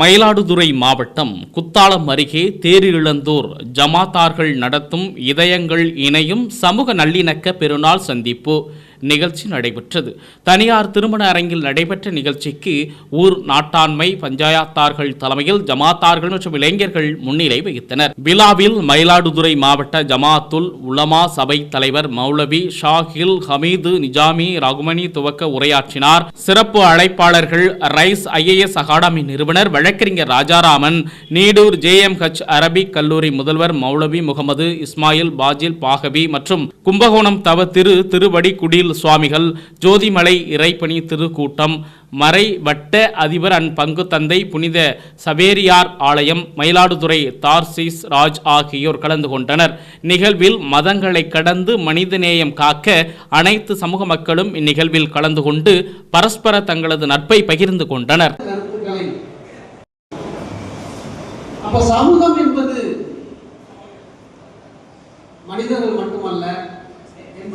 மயிலாடுதுறை மாவட்டம் குத்தாலம் அருகே தேரிழந்தூர் ஜமாத்தார்கள் நடத்தும் இதயங்கள் இணையும் சமூக நல்லிணக்க பெருநாள் சந்திப்பு. நிகழ்ச்சி நடைபெற்றது. தனியார் திருமண அரங்கில் நடைபெற்ற நிகழ்ச்சிக்கு ஊர் நாட்டாண்மை பஞ்சாயத்தார்கள் தலைமையில் ஜமாத்தார்கள் மற்றும் இளைஞர்கள் முன்னிலை வகித்தனர். விழாவில் மயிலாடுதுறை மாவட்ட ஜமாத்துல் உலமா சபை தலைவர் மௌலவி ஷாஹில் ஹமீது நிஜாமி ரகுமணி துவக்க உரையாற்றினார். சிறப்பு அழைப்பாளர்கள் ரைஸ் ஐஏஎஸ் அகாடமி நிறுவனர் வழக்கறிஞர் ராஜாராமன் நீடூர் ஜேஎம்ஹெச் அரபிக் கல்லூரி முதல்வர் மௌலவி முகமது இஸ்மாயில் பாஜில் பாகவி மற்றும் கும்பகோணம் தவ திரு சுவாமிகள் ஜோதிமலை இறைப்பணி திருக்கூட்டம் மறை வட்ட அதிபர் அன் பங்கு தந்தை புனித சவேரியார் ஆலயம் மயிலாடுதுறை தார்சிஸ் ராஜ் ஆகியோர் கலந்து கொண்டனர். நிகழ்வில் மதங்களை கடந்து மனிதநேயம் காக்க அனைத்து சமூக மக்களும் இந்நிகழ்வில் கலந்து கொண்டு பரஸ்பர தங்களது நட்பை பகிர்ந்து கொண்டனர். அப்ப சமூகம் என்பது மனிதர்கள் மட்டுமல்ல